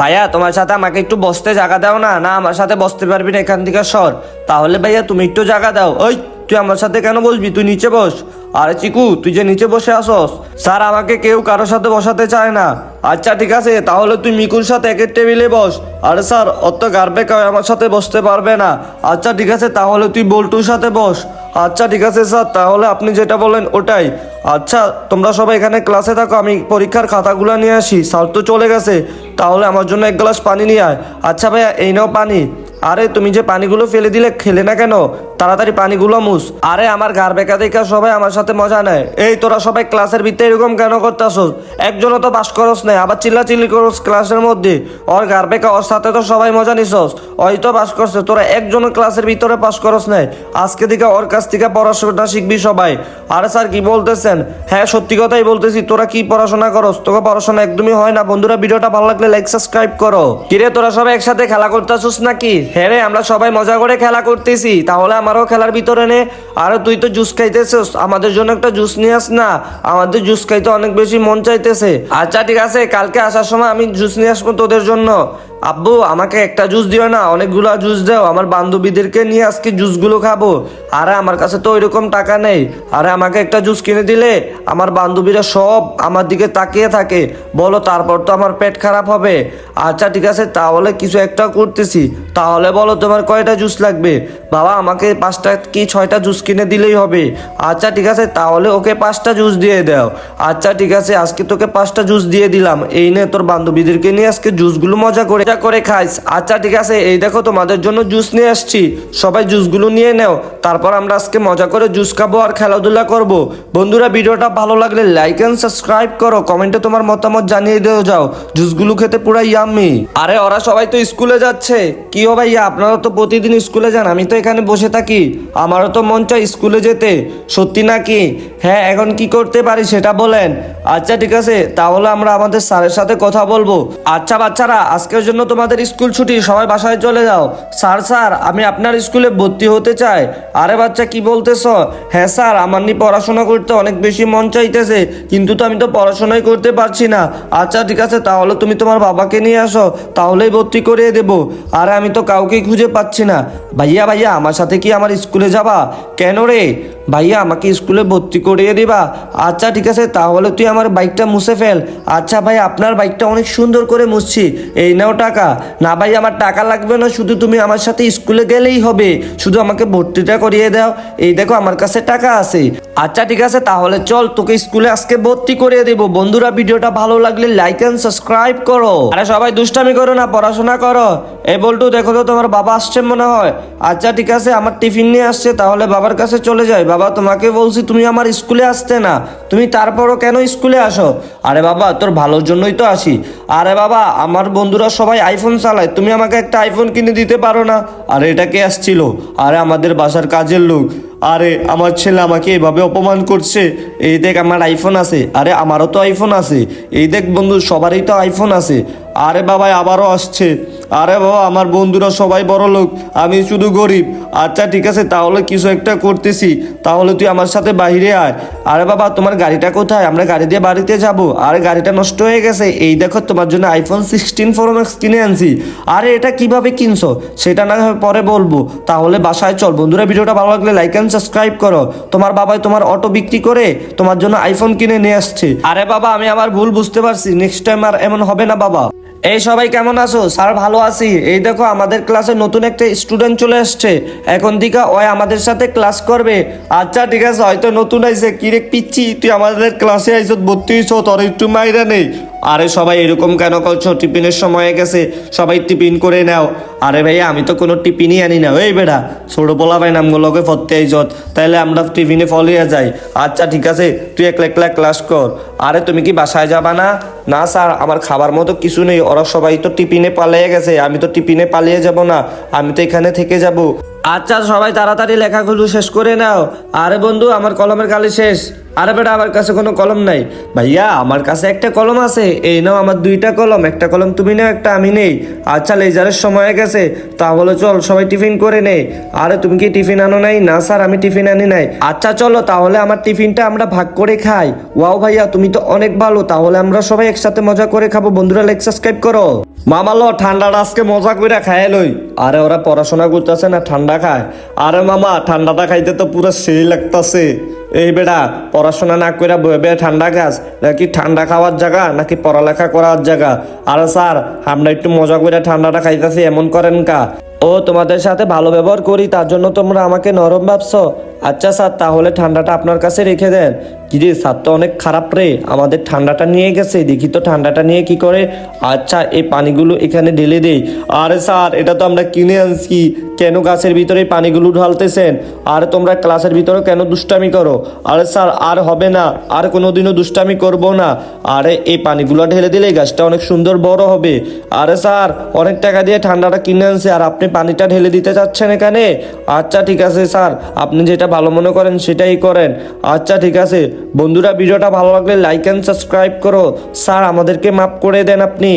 ভাইয়া, তোমার সাথে আমাকে একটু বসতে জায়গা দাও না। না, আমার সাথে বসতে পারবি না এখান থেকে সর। তাহলে ভাইয়া, তুমি একটু জায়গা দাও। ওই, তুই আমার সাথে কেন বসবি? তুই নিচে বস। আরে চিকু, তুই যে নিচে বসে আসস, স্যার আমাকে কেউ কারোর সাথে বসাতে চায় না। আচ্ছা ঠিক আছে, তাহলে তুই মিকুর সাথে একের টেবিলে বস। আরে স্যার, অত গার্বে কেউ আমার সাথে বসতে পারবে না। আচ্ছা ঠিক আছে, তাহলে তুই বল্টুর সাথে বস। আচ্ছা ঠিক আছে স্যার, তাহলে আপনি যেটা বলেন ওটাই। আচ্ছা তোমরা সবাই এখানে ক্লাসে থাকো, আমি পরীক্ষার খাতাগুলো নিয়ে আসি। স্যার তো চলে গেছে, তাহলে আমার জন্য এক গ্লাস পানি নিয়ে আয়। আচ্ছা ভাইয়া, এই নাও পানি। আরে তুমি যে পানিগুলো ফেলে দিলে খেলে না কেন? তাড়াতাড়ি পানিগুলো মুস আরে আমার গার বেকা দেখা সবাই আমার সাথে মজা নেয়। এই তোরা সবাই ক্লাসের ভিতরে এরকম কেন করতেছস? একজনও তো বাস করস নাই, আবার চিল্লা চিল্লি করস ক্লাসের মধ্যে। ওর গার বেকা, ওর সাথে তো সবাই মজা নিছস। ওই তো বাস করছে, তোরা একজনও ক্লাসের ভিতরে পাস করস নাই। আজকে থেকে ওর কাছ থেকে পড়াশোনা শিখবি সবাই। আরে স্যার কি বলতেছেন? হ্যাঁ সত্যি কথাই বলতেছি, তোরা কি পড়াশোনা করস? তোকে পড়াশোনা একদমই হয় না। বন্ধুরা, ভিডিওটা ভালো লাগলে লাইক সাবস্ক্রাইব করো। কিরে, তোরা সবাই একসাথে খেলা করতেছিস নাকি? হ্যাঁ রে, আমরা সবাই মজা করে খেলা করতেছি। তাহলে আমারও খেলার ভিতরে নে। আরে তুই তো জুস খাইতেছিস, আমাদের জন্য একটা জুস নিয়ে আস না। আমাদের জুস খাইতে অনেক বেশি মন চাইতেছে। আচ্ছা ঠিক আছে, কালকে আসার সময় আমি জুস নিয়ে আসব তোদের জন্য। আব্বু, আমাকে একটা জুস দিও না, অনেকগুলো জুস দাও। আমার বান্ধবীদেরকে নিয়ে আজকে জুসগুলো খাব। আরে, আমার কাছে তো ওইরকম টাকা নেই। আরে, আমাকে একটা জুস কিনে দিলে আমার বান্ধবীরা সব আমার দিকে তাকিয়ে থাকে। বলো, তারপর তো আমার পেট খারাপ হবে। আচ্ছা ঠিক আছে, তাহলে কিছু একটা করতেছি। তাহলে বলো, তোমার কয়টা জুস লাগবে? বাবা, আমাকে পাঁচটা কি ছয়টা জুস কিনে দিলেই হবে। আচ্ছা ঠিক আছে, তাহলে ওকে পাঁচটা জুস দিয়ে দাও। আচ্ছা ঠিক আছে, আজকে তোকে পাঁচটা জুস দিয়ে দিলাম। এই নে, তোর বান্ধবীদেরকে নিয়ে আজকে জুসগুলো মজা করে মজা করে খাইস। আচ্ছা ঠিক আছে, এই দেখো তোমাদের জন্য জুস নিয়ে আসছি। সবাই জুসগুলো নিয়ে নাও। তারপর আমরা আজকে মজা করে জুস খাব আর খেলাধুলা করব। বন্ধুরা, ভিডিওটা ভালো লাগলে লাইক এন্ড সাবস্ক্রাইব করো। কমেন্টে তোমার মতামত জানিয়ে দিও যাও। জুসগুলো খেতে পুরো ইয়াম্মি আরে, ওরা সবাই তো স্কুলে যাচ্ছে। কি ও ভাইয়া, আপনারা তো প্রতিদিন স্কুলে যান, আমি তো এখানে বসে থাকি। আমারও তো মন চায় স্কুলে যেতে। সত্যি নাকি? হ্যাঁ এখন কি করতে পারি সেটা বলেন। আচ্ছা ঠিক আছে, তাহলে আমরা আমাদের স্যারের সাথে কথা বলব। আচ্ছা বাচ্চারা, আজকের জন্য তোমাদের স্কুল ছুটি, সবাই বাসায় চলে যাও। স্যার স্যার, আমি আপনার স্কুলে ভর্তি হতে চাই। আরে বাচ্চা, কি বলতেছ? হ্যাঁ স্যার, আমার নিয়ে পড়াশোনা করতে অনেক বেশি মন চাইতেছে, কিন্তু তো আমি তো পড়াশোনাই করতে পারছি না। আচ্ছা ঠিক আছে, তাহলে তুমি তোমার বাবাকে নিয়ে আসো, তাহলেই ভর্তি করিয়ে দেবো। আরে, আমি তো কাউকেই খুঁজে পাচ্ছি না। ভাইয়া ভাইয়া, আমার সাথে কি আমার স্কুলে যাবা? কেন রে? ভাইয়া, আমাকে স্কুলে ভর্তি করিয়ে দিবা। আচ্ছা ঠিক আছে, তাহলে তুই আমার বাইকটা মুছে ফেল। আচ্ছা ভাই, আপনার বাইকটা অনেক সুন্দর করে মুছছি। এই নাও টাকা। না ভাই, আমার টাকা লাগবে না, শুধু তুমি আমার সাথে স্কুলে গেলেই হবে। শুধু আমাকে ভর্তিটা করিয়ে দাও। এই দেখো, আমার কাছে টাকা আছে। আচ্ছা ঠিক আছে, তাহলে চল, তোকে স্কুলে আজকে ভর্তি করিয়ে দেবো। বন্ধুরা, ভিডিওটা ভালো লাগলে লাইক এন্ড সাবস্ক্রাইব করো। আরে সবাই দুষ্টামি করো না, পড়াশোনা করো। এই বল্টু, দেখো তো, তোমার বাবা আসছে মনে হয়। আচ্ছা ঠিক আছে, আমার টিফিন নিয়ে আসছে, তাহলে বাবার কাছে চলে যাই। বাবা, তোমাকে বলছি, তুমি আমার স্কুলে আসতে না। তুমি তারপরও কেন স্কুলে আসো? আরে বাবা, তোর ভালোর জন্যই তো আসি। আরে বাবা, আমার বন্ধুরা সবাই আইফোন চালায়। তুমি আমাকে একটা আইফোন কিনে দিতে পারো না? আরে, এটা কে আসছিল? আরে, আমাদের বাসার কাজের লোক। আরে, আমার ছেলে আমাকে এভাবে অপমান করছে। এই দেখ, আমার আইফোন আছে। আরে, আমারও তো আইফোন আছে। এই দেখ, বন্ধু, সবারই তো আইফোন আছে। আরে বাবা আবারও আসছে। আরে বাবা, আমার বন্ধুরা সবাই বড় লোক, আমি শুধু গরিব। আচ্ছা ঠিক আছে, তাহলে কিছু একটা করতেছি। তাহলে তুই আমার সাথে বাইরে আয়। আরে বাবা, তোমার গাড়িটা কোথায়? আমরা গাড়ি দিয়ে বাড়িতে যাব। আরে, গাড়িটা নষ্ট হয়ে গেছে। এই দেখো, তোমার জন্য আইফোন সিক্সটিন প্রো ম্যাক্স কিনে আনছি। আরে, এটা কীভাবে কিনছো? সেটা না পরে বলব। তাহলে বাসায় চল। বন্ধুরা, ভিডিওটা ভালো লাগলে লাইক অ্যান্ড সাবস্ক্রাইব করো। তোমার বাবাই তোমার অটো বিক্রি করে তোমার জন্য আইফোন কিনে নিয়ে আসছে। আরে বাবা, আমি আমার ভুল বুঝতে পারছি। নেক্সট টাইম আর এমন হবে না, বাবা। এই সবাই কেমন আছো? স্যার ভালো আছি। এই দেখো, আমাদের ক্লাসে নতুন একটা স্টুডেন্ট চলে আসছে। এখন থেকে ওই আমাদের সাথে ক্লাস করবে। আচ্ছা ঠিক আছে, হয়তো নতুন আইছে। কিরে পিচ্ছি, তুই আমাদের ক্লাসে আইস ভর্তি হইছ, তোর একটু মাইরা নেই। আরে সবাই, এরকম কেন করছ? টিফিনের সময় গেছে। সবাই টিফিন করে নাও। আরে ভাইয়া, আমি তো কোনো টিফিনই আনি না। ওই বেড়া, ছোট বলা ভাই নামগুলোকে ফতে আইজত তাইলে আমরা টিফিনে ফলিয়ে যাই। আচ্ছা ঠিক আছে, তুই একলা একলা ক্লাস কর। আরে, তুমি কি বাসায় যাবা না? না স্যার, আমার খাবার মতো কিছু নেই, ওরা সবাই তো টিফিনে পালিয়ে গেছে, আমি তো টিফিনে পালিয়ে যাব না, আমি তো এখানে থেকে যাব। আচ্ছা সবাই তাড়াতাড়ি লেখাগুলো শেষ করে নাও। আরে বন্ধু, আমার কলমের কালি শেষ। আরে বেটা, আমার কাছে কোনো কলম নাই। ভাইয়া, আমার কাছে একটা কলম আছে। এই নাও আমার দুইটা কলম। একটা কলম তুমি নাও, একটা আমি নেই। আচ্ছা লেজারের সময় গেছে। তাহলে চল, সবাই টিফিন করে নে। আরে, তুমি কি টিফিন আনো নাই? না, স্যার, আমি টিফিন আনি নাই। আচ্ছা চলো, তাহলে আমার টিফিনটা আমরা ভাগ করে খাই। ওয়াও, ভাইয়া, তুমি তো অনেক ভালো। তাহলে আমরা সবাই একসাথে মজা করে খাব। বন্ধুরা লাইক সাবস্ক্রাইব করো। মামা লো ঠান্ডাটা আজকে মজা করে খায় লই। আরে ওরা পড়াশোনা করতেছে না, ঠান্ডা খায়। আরে মামা, ঠান্ডাটা খাইতে তো পুরো সেই লাগতাছে। এই বেটা, পড়াশোনা না করে বয়ে ঠান্ডা খাস। নাকি ঠান্ডা খাওয়ার জায়গা, নাকি পড়ালেখা করার জায়গা? আরে স্যার, আমরা একটু মজা করে ঠান্ডাটা খাইতেছি, এমন করেন কা? ও, তোমাদের সাথে ভালো ব্যবহার করি, তার জন্য তোমরা আমাকে নরম ভাবছ। আচ্ছা স্যার, তাহলে ঠান্ডাটা আপনার কাছে রেখে দেন। কি রে স্যার তো অনেক খারাপ রে। আমাদের ঠান্ডাটা নিয়ে গেছে, দেখি তো ঠান্ডাটা নিয়ে কি করে। আচ্ছা এই পানিগুলো এখানে ঢেলে দেই। আরে স্যার, এটা তো আমরা কিনে আনছি। কেন গাছের ভিতরে পানিগুলো ঢালতেছেন? আর তোমরা ক্লাসের ভিতরে কেন দুষ্টামি করো? আরে স্যার, আর হবে না। আর কোনোদিনও দুষ্টামি করব না। আরে, এই পানিগুলো ঢেলে দিলে গাছটা অনেক সুন্দর বড় হবে। আরে স্যার, অনেক টাকা দিয়ে ঠান্ডাটা কিনে আনছে, আর আপনি পানিটা ঢেলে দিতে চাচ্ছেন এখানে? আচ্ছা ঠিক আছে স্যার, আপনি যেটা ভালো মনে করেন সেটাই করেন। আচ্ছা ঠিক আছে। বন্ধুরা ভিডিওটা ভালো লাগলে লাইক অ্যান্ড সাবস্ক্রাইব করো। স্যার আমাদেরকে মাফ করে দেন আপনি।